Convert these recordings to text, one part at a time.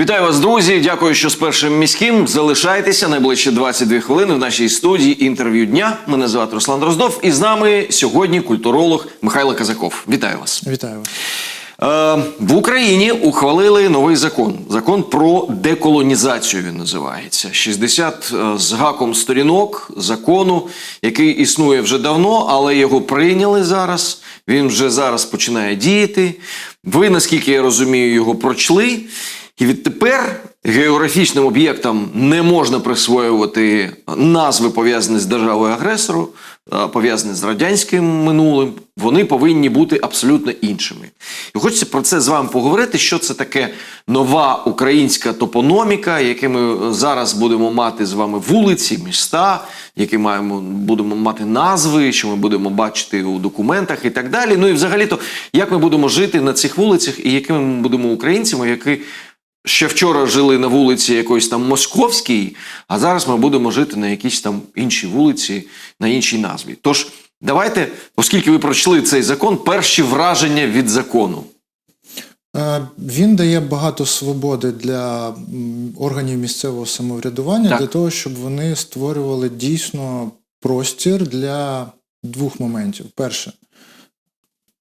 Вітаю вас, друзі. Дякую, що з першим міським залишайтеся найближчі 22 хвилини в нашій студії інтерв'ю дня. Мене звати Руслан Дроздов, і з нами сьогодні культуролог Михайло Казаков. Вітаю вас. Вітаю вас. Е, в Україні ухвалили новий закон. Закон про деколонізацію він називається. 60 е, з гаком сторінок закону, який існує вже давно, але його прийняли зараз. Він вже зараз починає діяти. Ви, наскільки я розумію, його прочли. І відтепер географічним об'єктам не можна присвоювати назви, пов'язані з державою агресору, е, пов'язані з радянським минулим. Вони повинні бути абсолютно іншими. І хочеться про це з вами поговорити, що це таке нова українська топономіка, яке ми зараз будемо мати з вами вулиці, міста, які маємо будемо мати назви, що ми будемо бачити у документах і так далі. Ну і взагалі-то, як ми будемо жити на цих вулицях і якими ми будемо українцями, які ще вчора жили на вулиці якоїсь там Московській, а зараз ми будемо жити на якійсь там іншій вулиці, на іншій назві. Тож давайте, оскільки ви прочли цей закон, перші враження від закону. Е, Він дає багато свободи для органів місцевого самоврядування Так. для того, щоб вони створювали дійсно простір для двох моментів. Перше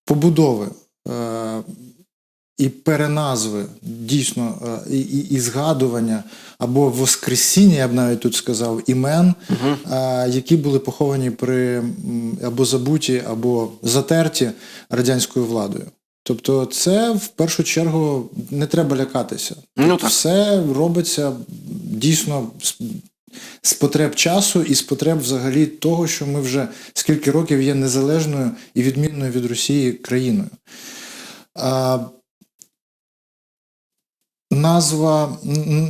побудови е, і переназви дійсно е, і, і, і згадування або воскресіння, я б навіть тут сказав, імен, е, які були поховані при або забуті, або затерті радянською владою. Тобто, це в першу чергу не треба лякатися. Ну, Тобто так. Все робиться дійсно з, з потреб часу і з потреб взагалі того, що ми вже скільки років є незалежною і відмінною від Росії країною. А, Назва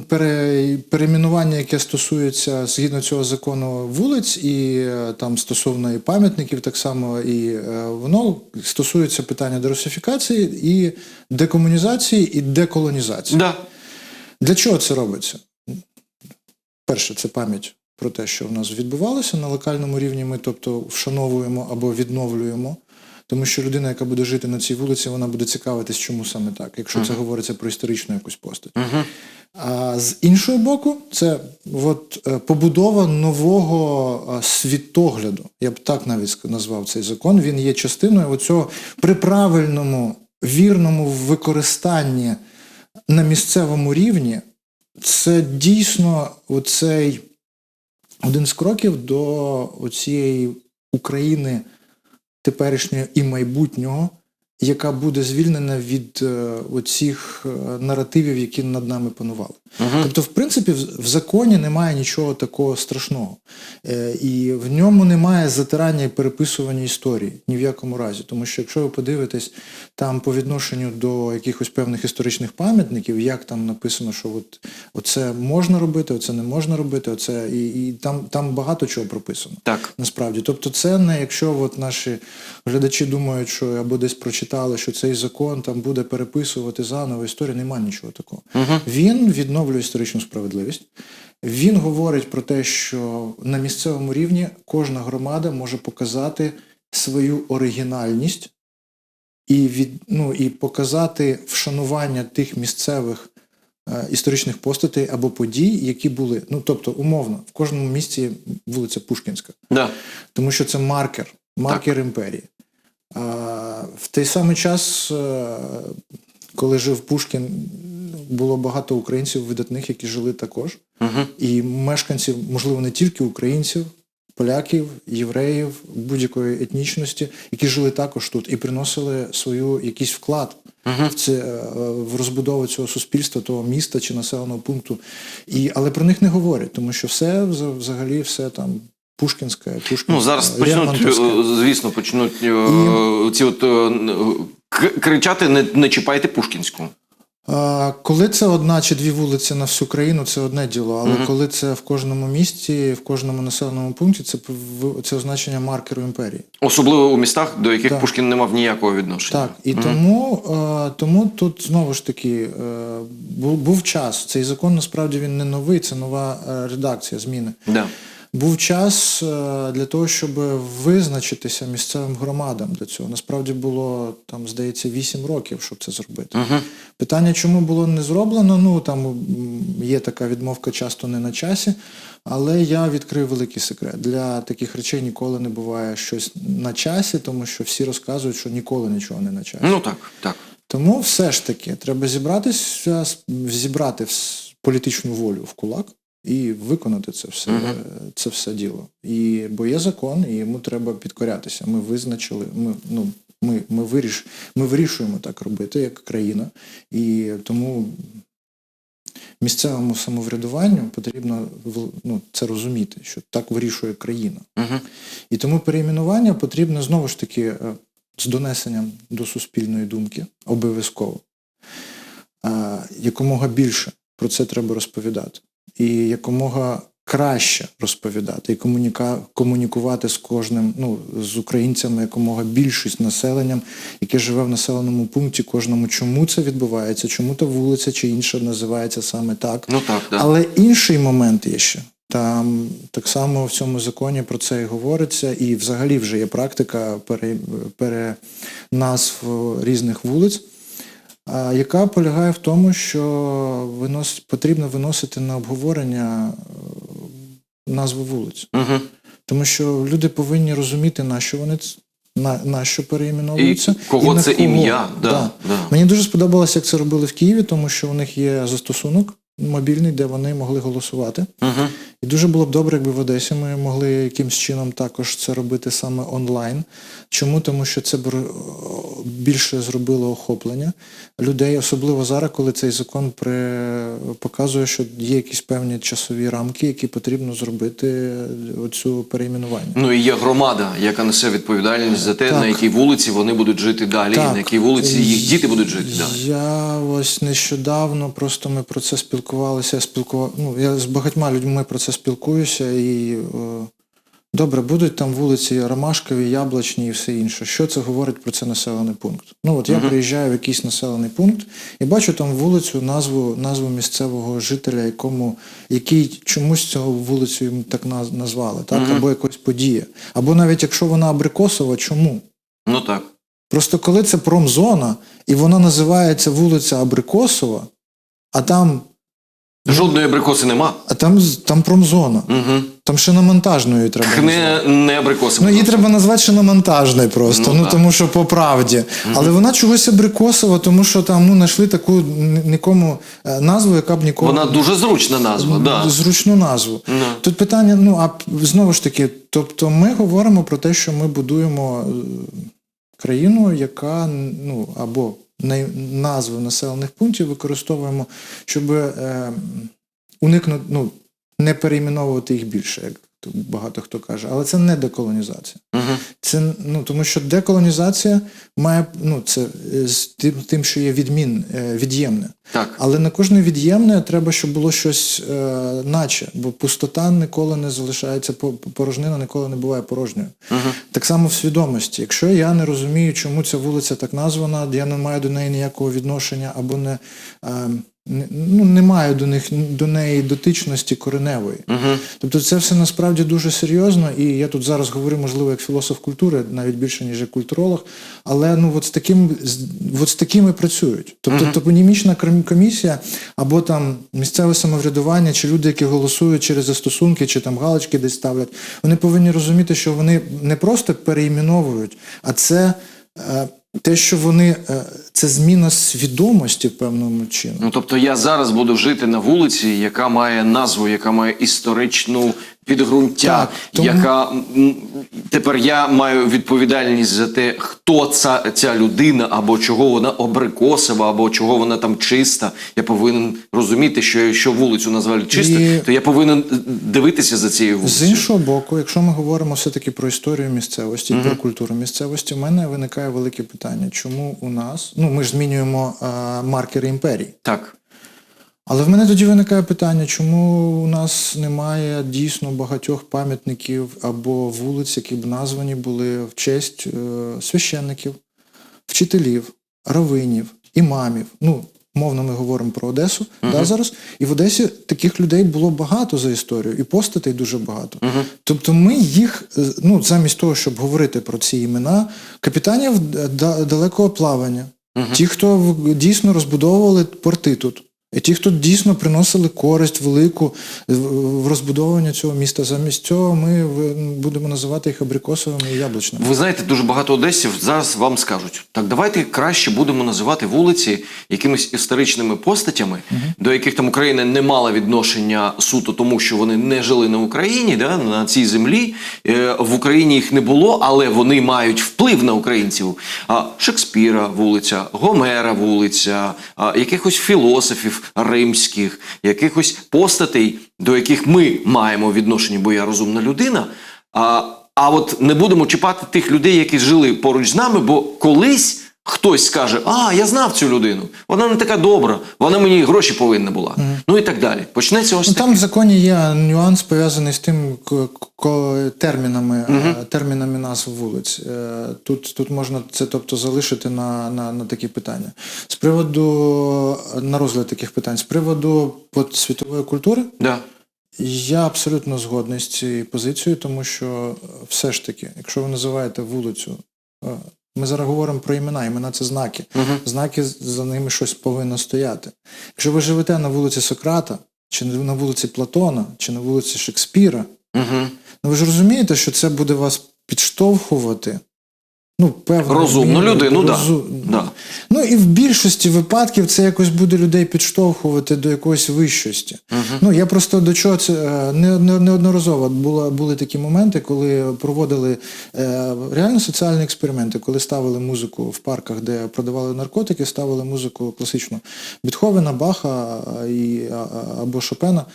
пере, перейменування, яке стосується згідно цього закону вулиць, і е, там стосовно і пам'ятників, так само і е, воно стосується питання дерусифікації і декомунізації і деколонізації. Да. Для чого це робиться? Перше, це пам'ять про те, що в нас відбувалося на локальному рівні. Ми, тобто, вшановуємо або відновлюємо. Тому що людина, яка буде жити на цій вулиці, вона буде цікавитись, чому саме так, якщо це говориться про історичну якусь постать. Угу. А з іншого боку, це от, е, побудова нового е, світогляду. Я б так навіть назвав цей закон. Він є частиною оцього при правильному, вірному використанні на місцевому рівні. Це дійсно оцей один з кроків до цієї України теперішнього і майбутнього, яка буде звільнена від е, оцих е, наративів, які над нами панували. Тобто, в принципі, в, в законі немає нічого такого страшного. Е, і в ньому немає затирання і переписування історії ні в якому разі. Тому що якщо ви подивитесь там по відношенню до якихось певних історичних пам'ятників, як там написано, що от, оце можна робити, оце не можна робити, оце, і, і там, там багато чого прописано. Так. Насправді, тобто, це не якщо от наші глядачі думають, що або десь прочитали, що цей закон там буде переписувати заново історію, немає нічого такого. Він відновлює історичну справедливість. Він говорить про те, що на місцевому рівні кожна громада може показати свою оригінальність і від, ну, і показати вшанування тих місцевих е, історичних постатей або подій, які були. Ну, тобто, умовно, в кожному місті вулиця Пушкінська Да. тому що це маркер, маркер імперії. А, в той самий час, е, коли жив Пушкін, було багато українців видатних, які жили також. Угу. І мешканців, можливо, не тільки українців, поляків, євреїв, будь-якої етнічності, які жили також тут і приносили свою якийсь вклад в це е, в розбудову цього суспільства, того міста чи населеного пункту. І, але про них не говорять, тому що все вза- взагалі все там. Пушкінська, Пушкінська, Ну зараз почнуть, е, звісно, почнуть е, ці от е, кричати не, не чіпайте Пушкінську. Коли це одна чи дві вулиці на всю країну, це одне діло. Але коли це в кожному місті, в кожному населеному пункті, це це означення маркеру імперії. Особливо у містах, до яких Так. Пушкін не мав ніякого відношення. Так, і тому, е, тому тут знову ж таки був, час. Цей закон насправді він не новий, це нова редакція, зміни. Да. Був час е, для того, щоб визначитися місцевим громадам для цього. Насправді було там, здається, 8 років, щоб це зробити. Угу. Питання, чому було не зроблено, ну там є така відмовка часто не на часі, але я відкрив великий секрет. Для таких речей ніколи не буває щось на часі, тому що всі розказують, що ніколи нічого не на часі. Ну так, так. Тому все ж таки треба зібратися, зібрати політичну волю в кулак і виконати це все, Мгм. е, це все діло. І, бо є закон, і йому треба підкорятися. Ми визначили, ми, ну, ми, ми, виріш, ми вирішуємо так робити як країна. І тому місцевому самоврядуванню потрібно ну, це розуміти, що так вирішує країна. Угу. І тому перейменування потрібно знову ж таки е, з донесенням до суспільної думки обов'язково. А, Якомога більше про це треба розповідати. І якомога краще розповідати і комуніка, комунікувати з кожним, ну, з українцями, якомога більше з населенням, яке живе в населеному пункті, кожному, чому це відбувається, чому та вулиця чи інша називається саме так. Ну так, так. Але інший момент є ще. Там так само в цьому законі про це і говориться, і взагалі вже є практика пере, переназв різних вулиць, яка полягає в тому, що винос, потрібно виносити на обговорення е, назву вулиць. Угу. Тому що люди повинні розуміти, на що вони на, на що І переіменовуються. кого на це кого. ім'я? Да, Да. да. Мені дуже сподобалося, як це робили в Києві, тому що у них є застосунок мобільний, де вони могли голосувати. Угу. І дуже було б добре, якби в Одесі ми могли якимсь чином також це робити саме онлайн. Чому? Тому що це б більше зробило охоплення людей, особливо зараз, коли цей закон при... показує, що є якісь певні часові рамки, які потрібно зробити оцю перейменування. Ну і є громада, яка несе відповідальність за те, Так. на якій вулиці вони будуть жити далі, Так. на якій вулиці їх діти будуть жити далі. Я ось нещодавно просто ми про це спілкувалися. Я спілкував, ну я з багатьма людьми про це спілкуюся і. Е, Добре, будуть там вулиці Ромашкові, Яблочні і все інше. Що це говорить про це населений пункт? Ну от я приїжджаю в якийсь населений пункт і бачу там вулицю, назву, назву місцевого жителя, якому який чомусь цього вулицю йому так назвали, так? Мгм. Або якось подія. Або навіть якщо вона абрикосова, чому? Ну так. Просто коли це промзона, і вона називається вулиця Абрикосова, а там, Жодної абрикоси нема. а там, там промзона. Угу. Там шиномонтажною треба. Не, не абрикоси. Ну, її треба назвати шиномонтажною просто, Ну, ну, тому що по правді. Але вона чогось абрикосова, тому що там ну, знайшли таку нікому е, назву, яка б нікому Вона дуже зручна назва, да. зручну назву. Ну. Тут питання, ну а знову ж таки, тобто ми говоримо про те, що ми будуємо е, країну, яка ну або назви населених пунктів використовуємо, щоб е, уникнути, ну не перейменовувати їх більше, як багато хто каже. Але це не деколонізація. Угу. Це ну тому, що деколонізація має ну це е, з тим, тим, що є відмін е, від'ємне. Так. Але на кожне від'ємне треба, щоб було щось е, наче, бо пустота ніколи не залишається, порожнина ніколи не буває порожньою. Угу. Так само в свідомості. Якщо я не розумію, чому ця вулиця так названа, я не маю до неї ніякого відношення або не, е, ну, не маю до них до неї дотичності кореневої. Угу. Тобто це все насправді дуже серйозно, і я тут зараз говорю, можливо, як філософ культури, навіть більше, ніж як культуролог, але ну от з таким з- от з такими працюють. Тобто топонімічна комісія або там місцеве самоврядування, чи люди, які голосують через застосунки, чи там галочки десь ставлять, вони повинні розуміти, що вони не просто переіменовують, а це. Те, що вони е, це зміна свідомості в певному чині. Ну тобто я зараз буду жити на вулиці, яка має назву, яка має історичну підґрунтя, тому- яка тепер я маю відповідальність за те, хто ця, ця людина, або чого вона обрикосова, або чого вона там чиста. Я повинен розуміти, що якщо вулицю назвали чисто, І- то я повинен е, дивитися за цією З іншого боку, якщо ми говоримо все-таки про історію місцевості, про культуру місцевості, в мене виникає велике питання, чому у нас, ну ми ж змінюємо а, маркери імперії. Так. Але в мене тоді виникає питання, чому у нас немає дійсно багатьох пам'ятників або вулиць, які б названі були в честь е, священників, вчителів, равинів, імамів. Ну, Мовно ми говоримо про Одесу да, зараз. І в Одесі таких людей було багато за історію, і постатей дуже багато. Тобто ми їх, е, ну, замість того, щоб говорити про ці імена, капітанів е, да- далекого плавання, ті, хто дійсно розбудовували порти тут. І ті, хто дійсно приносили користь велику в- розбудовування цього міста, замість цього ми будемо називати їх абрикосовими і яблучними. Ви знаєте, дуже багато одесів зараз вам скажуть: так давайте краще будемо називати вулиці якимись історичними постатями, до яких там Україна не мала відношення суто, тому що вони не жили на Україні, да, на цій землі. Е, В Україні їх не було, але вони мають вплив на українців. А Шекспіра вулиця, Гомера вулиця, якихось філософів римських, якихось постатей, до яких ми маємо відношення, бо я розумна людина. А, а от не будемо чіпати тих людей, які жили поруч з нами, бо колись хтось скаже: А, я знав цю людину, вона не така добра, вона мені гроші повинна була. Ну і так далі. Почнеться ось Ну, таке. там в законі є нюанс пов'язаний з тим термінами, е, термінами назв вулиць. Е, Тут, тут можна це тобто, залишити на, на, на такі питання. З приводу на розгляд таких питань, з приводу світової культури, Да. я абсолютно згодний з цією позицією, тому що е, все ж таки, якщо ви називаєте вулицю, ми зараз говоримо про імена, імена це знаки. Знаки за ними щось повинно стояти. Якщо ви живете на вулиці Сократа, чи на вулиці Платона, чи на вулиці Шекспіра, Угу. ну ви ж розумієте, що це буде вас підштовхувати. Ну, певно, Розумну людину, розум... Да. Ну і в більшості випадків це якось буде людей підштовхувати до якоїсь вищості. Ну я просто до чого це е, не, не, неодноразово була, були такі моменти, коли проводили е, реально соціальні експерименти, коли ставили музику в парках, де продавали наркотики, ставили музику класичну Бетховена, Баха і, або Шопена.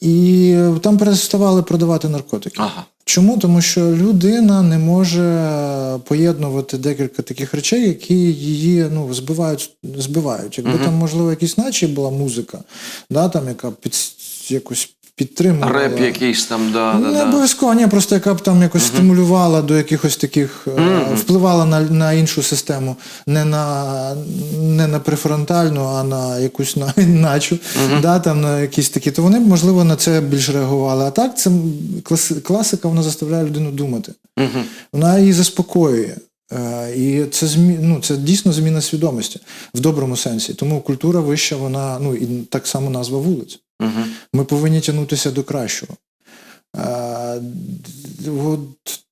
І там переставали продавати наркотики. Ага. Чому? Тому що людина не може поєднувати декілька таких речей, які її ну, збивають. збивають. Якби там, можливо, якісь наче була музика, да, там, яка під, якось підтримувала. Реп якийсь там, да, да, Не да. обов'язково, ні, просто яка б там якось стимулювала до якихось таких, е, впливала на, на іншу систему, не на, не на префронтальну, а на якусь на, начу, да, там, на якісь такі, то вони б, можливо, на це більш реагували. А так, це класи, класика, вона заставляє людину думати. Вона її заспокоює. Е, І це змі... ну, це дійсно зміна свідомості в доброму сенсі. Тому культура вища, вона, ну і так само назва вулиць. Угу. Ми повинні тягнутися до кращого. Е, От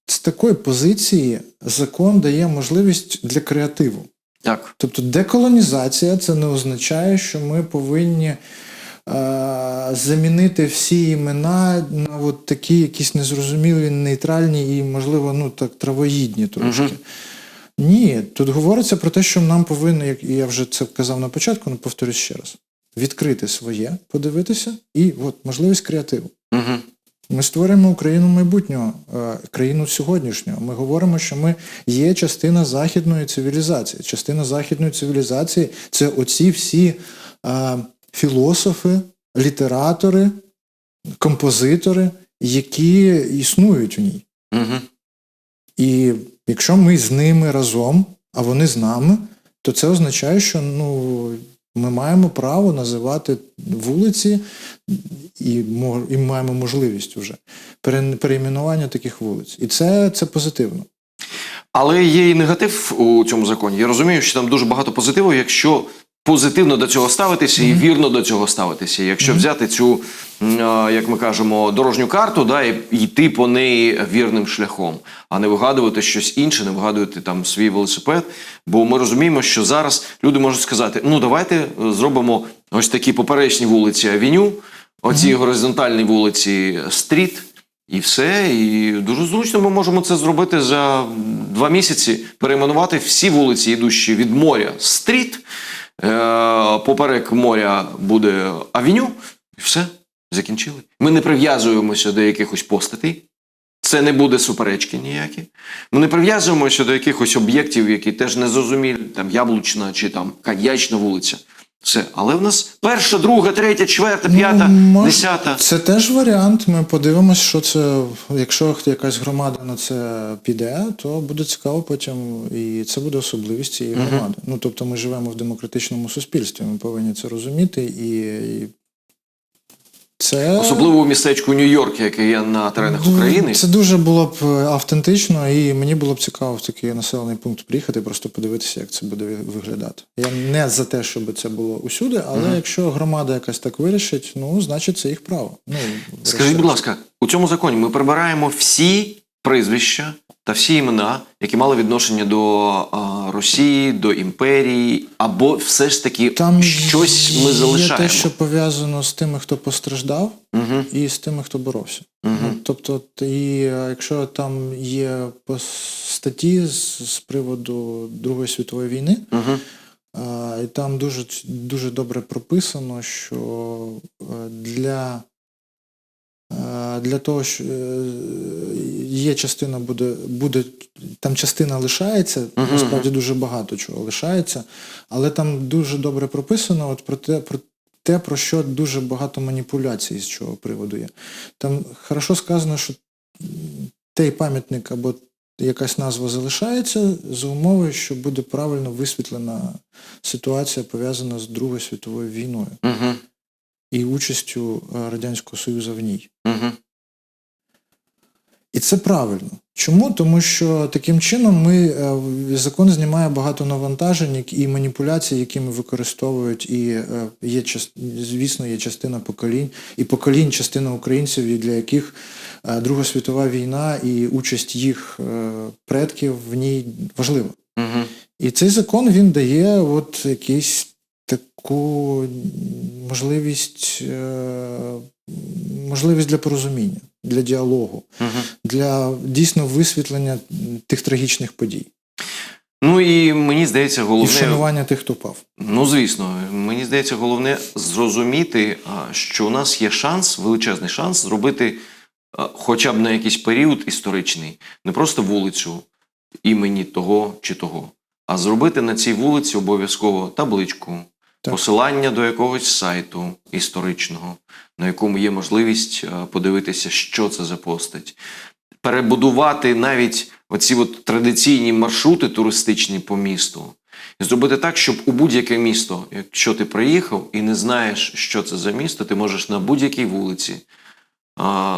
з такої позиції закон дає можливість для креативу. Так. Тобто деколонізація це не означає, що ми повинні е, замінити всі імена на от такі якісь незрозумілі, нейтральні і, можливо, ну так травоїдні трошки. Ні, тут говориться про те, що нам повинно, як я вже це казав на початку, але повторюсь ще раз, відкрити своє, подивитися і от можливість креативу. Угу. Ми створюємо Україну майбутнього, е, країну сьогоднішнього. Ми говоримо, що ми є частина західної цивілізації. Частина західної цивілізації це оці всі е, філософи, літератори, композитори, які існують у ній. Угу. І якщо ми з ними разом, а вони з нами, то це означає, що ну, маємо право називати вулиці і, і маємо можливість вже пере- перейменування таких вулиць. І це, це позитивно. Але є і негатив у цьому законі. Я розумію, що там дуже багато позитиву, якщо позитивно до цього ставитися і вірно до цього ставитися. Якщо взяти цю, як ми кажемо, дорожню карту, да, і йти по неї вірним шляхом, а не вигадувати щось інше, не вигадувати там свій велосипед. Бо ми розуміємо, що зараз люди можуть сказати: ну давайте е, зробимо ось такі поперечні вулиці Авеню, оці горизонтальні вулиці Стріт. І все, і дуже зручно ми можемо це зробити за два місяці. Перейменувати всі вулиці, йдущі від моря стріт. Е, поперек моря буде авеню, і все, закінчили. Ми не прив'язуємося до якихось постатей. Це не буде суперечки ніякі. Ми не прив'язуємося до якихось об'єктів, які теж не зрозумілі, там яблучна чи там каячна вулиця. Все. Але в нас перша, друга, третя, четверта, п'ята, Ну, десята. Це теж варіант. Ми подивимось, що це. Якщо якась громада на це піде, то буде цікаво потім, і це буде особливість цієї громади. Ну тобто, ми живемо в демократичному суспільстві. Ми повинні це розуміти, і, і це Особливо в містечку Нью-Йорк, яке є на теренах Ду- України. Це дуже було б е, автентично, і мені було б цікаво в такий населений пункт приїхати, просто подивитися, як це буде виглядати. Я не за те, щоб це було усюди, але якщо громада якась так вирішить, ну значить це їх право. Ну Скажіть, будь ласка, у цьому законі ми прибираємо всі прізвища та всі імена, які мали відношення до а, Росії, до імперії, або все ж таки там щось ми є те, що пов'язано з тими, хто постраждав, Угу. і з тими, хто боровся. Угу. Тобто, і якщо там є по статті з, з приводу Другої світової війни, Угу. І там дуже, дуже добре прописано, що е, для, для того, що е, є частина буде, буде там частина лишається, насправді дуже багато чого лишається, але там дуже добре прописано от про те, про те, про що дуже багато маніпуляцій з цього приводу є. Там хорошо сказано, що той пам'ятник або якась назва залишається за умови, що буде правильно висвітлена ситуація пов'язана з Другою світовою війною. І участю е, Радянського Союзу в ній. Угу. І це правильно. Чому? Тому що таким чином ми е, закон знімає багато навантажень і маніпуляцій, які ми використовують, і е, є звісно, є частина поколінь, і поколінь частина українців, для яких Друга світова війна і участь їх предків в ній важлива. Угу. І цей закон він дає от якийсь таку можливість, е, можливість для порозуміння, для діалогу, Угу. для дійсно висвітлення тих трагічних подій Ну і мені здається, і головне. вшанування тих, хто пав. Ну, звісно, мені здається, головне зрозуміти, що у нас є шанс, величезний шанс зробити хоча б на якийсь період історичний, не просто вулицю імені того чи того, а зробити на цій вулиці обов'язково табличку, Так. посилання до якогось сайту історичного, на якому є можливість подивитися, що це за постать, перебудувати навіть оці от традиційні маршрути туристичні по місту. І зробити так, щоб у будь-яке місто, якщо ти приїхав і не знаєш, що це за місто, ти можеш на будь-якій вулиці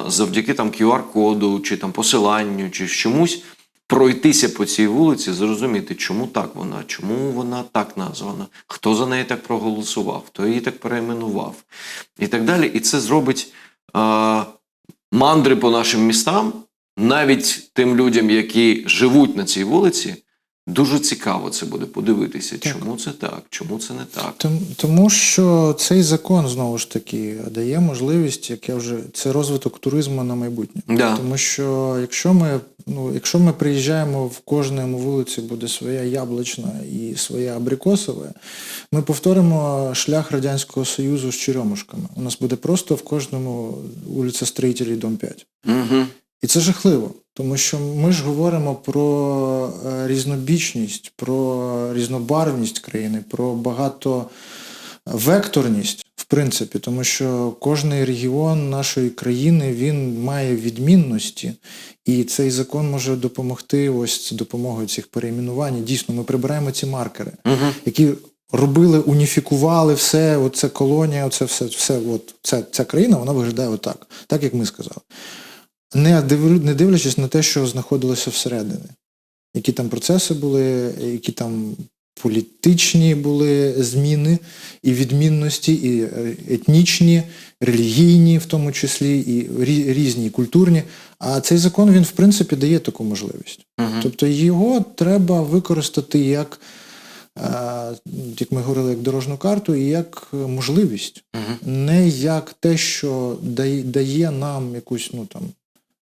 завдяки там QR-коду, чи там посиланню, чи чомусь пройтися по цій вулиці, зрозуміти, чому так вона, чому вона так названа, хто за неї так проголосував, хто її так перейменував, і так далі. І це зробить а, мандри по нашим містам, навіть тим людям, які живуть на цій вулиці. Дуже цікаво це буде подивитися, Так. чому це так, чому це не так. Том- Тому що цей закон знову ж таки дає можливість, як я вже це розвиток туризму на майбутнє. Да. Тому що якщо ми, ну, якщо ми приїжджаємо в кожному вулиці буде своя яблучна і своя абрикосова, ми повторимо шлях Радянського Союзу з черемушками. У нас буде просто в кожному вулиця Строїтелів, дом 5. Угу. І це жахливо, тому що ми ж говоримо про е, різнобічність, про різнобарвність країни, про багатовекторність, в принципі, тому що кожний регіон нашої країни він має відмінності, і цей закон може допомогти ось з допомогою цих перейменувань. Дійсно, ми прибираємо ці маркери, Угу. які робили, уніфікували все, оце колонія, оце все, все от, ця, ця країна, вона виглядає отак, так як ми сказали не, див, не дивлячись на те, що знаходилося всередині, які там процеси були, які там політичні були зміни і відмінності, і е, етнічні, релігійні, в тому числі, і різні і культурні. А цей закон він в принципі дає таку можливість. Угу. Тобто його треба використати як, е, як ми говорили, як дорожню карту і як можливість Угу. не як те, що дає, дає нам якусь, ну там,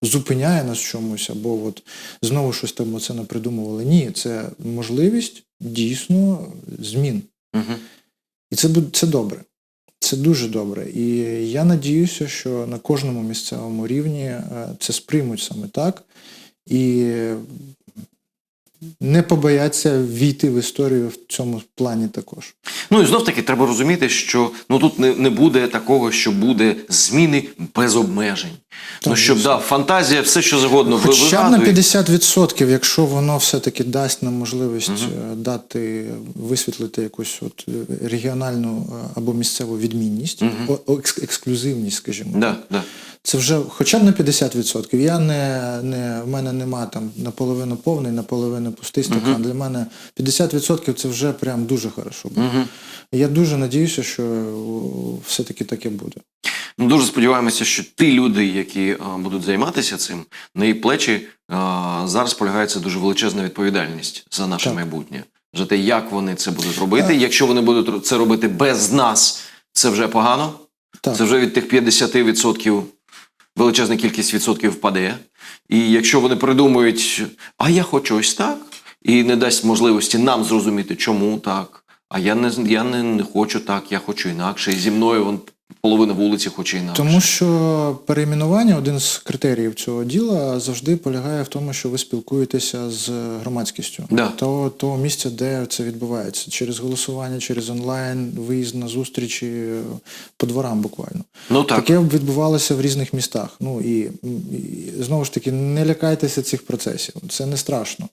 зупиняє нас чомусь, або от знову щось там оце не придумували. Ні, це можливість дійсно змін. Угу. І це, це добре. Це дуже добре. І я надіюся, що на кожному місцевому рівні е, це сприймуть саме так. І не побояться війти в історію в цьому плані також. Ну і знов таки треба розуміти, що ну тут не, не буде такого, що буде зміни без обмежень. Ну щоб да, фантазія, все що завгодно ви Хоча б на 50%, якщо воно все-таки дасть нам можливість е, дати, висвітлити якусь от е, регіональну е, або місцеву відмінність, о- екс- ексклюзивність, скажімо. Да, да. Це вже хоча б на 50%. Я не, не в мене нема там наполовину повний, наполовину пустий стакан. Для мене 50% це вже прям дуже хорошо. буде. Я дуже надіюся, що все-таки таке буде. Ну, дуже сподіваємося, що ті люди, які е, будуть займатися цим, на їх плечі е, зараз полягається дуже величезна відповідальність за наше Так. майбутнє, за те, як вони це будуть робити. Якщо вони будуть це робити без нас, це вже погано. Так. Це вже від тих 50% величезна кількість відсотків впаде. І якщо вони придумують, а я хочу ось так, і не дасть можливості нам зрозуміти, чому так. А я не я не, не хочу так, я хочу інакше. І зі мною вон, половина вулиці хоче інакше. Тому що перейменування один з критеріїв цього діла завжди полягає в тому, що ви спілкуєтеся з громадськістю Да. того, того місця, де це відбувається, через голосування, через онлайн, виїзд на зустрічі по дворам буквально. Ну так. Таке відбувалося в різних містах. Ну і, і знову ж таки, не лякайтеся цих процесів. Це не страшно.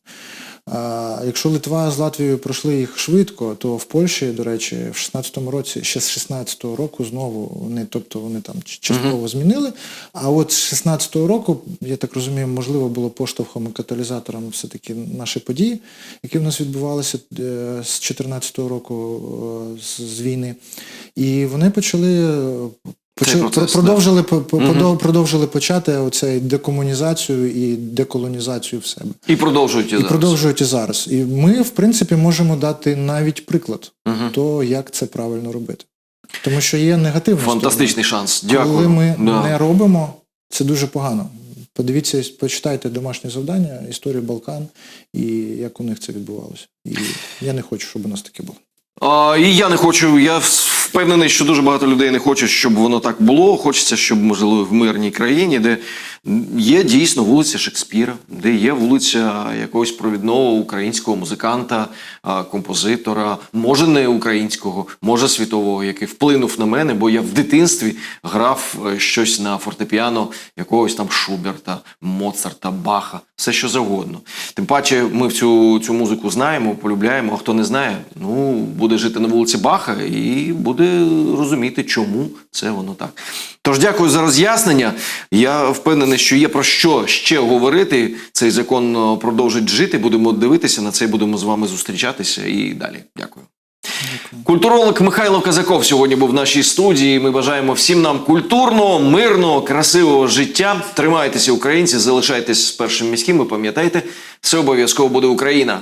А, якщо Литва з Латвією пройшли їх швидко, то в Польщі, до речі, в 16-му році, ще з 16-го року знову вони, тобто вони там частково змінили. А от з 16-го року, я так розумію, можливо, було поштовхом і каталізатором все-таки наші події, які в нас відбувалися е, з 14-го року е, з війни. І вони почали. Процес, продовжили, по- подов- продовжили почати оцей декомунізацію і деколонізацію в себе. І продовжують і І зараз. продовжують і зараз. І ми, в принципі, можемо дати навіть приклад Мгм. того, як це правильно робити. Тому що є негативна Фантастичний шанс. Дякую. Коли ми Да. не робимо, це дуже погано. Подивіться, почитайте домашнє завдання, історію Балкан і як у них це відбувалося. І я не хочу, щоб у нас таке було. А, і я не хочу. Я впевнений, що дуже багато людей не хочуть, щоб воно так було. Хочеться, щоб ми жили в мирній країні, де є дійсно вулиця Шекспіра, де є вулиця якогось провідного українського музиканта, композитора, може не українського, може світового, який вплинув на мене, бо я в дитинстві грав е, щось на фортепіано якогось там Шуберта, Моцарта, Баха, все що завгодно. Тим паче, ми цю, цю музику знаємо, полюбляємо. А хто не знає, ну буде жити на вулиці Баха і буде розуміти, чому це воно так. Тож дякую за роз'яснення. Я впевнений, що є про що ще говорити. Цей закон е, продовжить жити. Будемо дивитися на це, будемо з вами зустрічатися і далі. Дякую. Культуролог Михайло Казаков сьогодні був в нашій студії. Ми бажаємо всім нам культурного, мирного, красивого життя. Тримайтеся, українці, залишайтесь з першим міським. І пам'ятайте, все обов'язково буде Україна.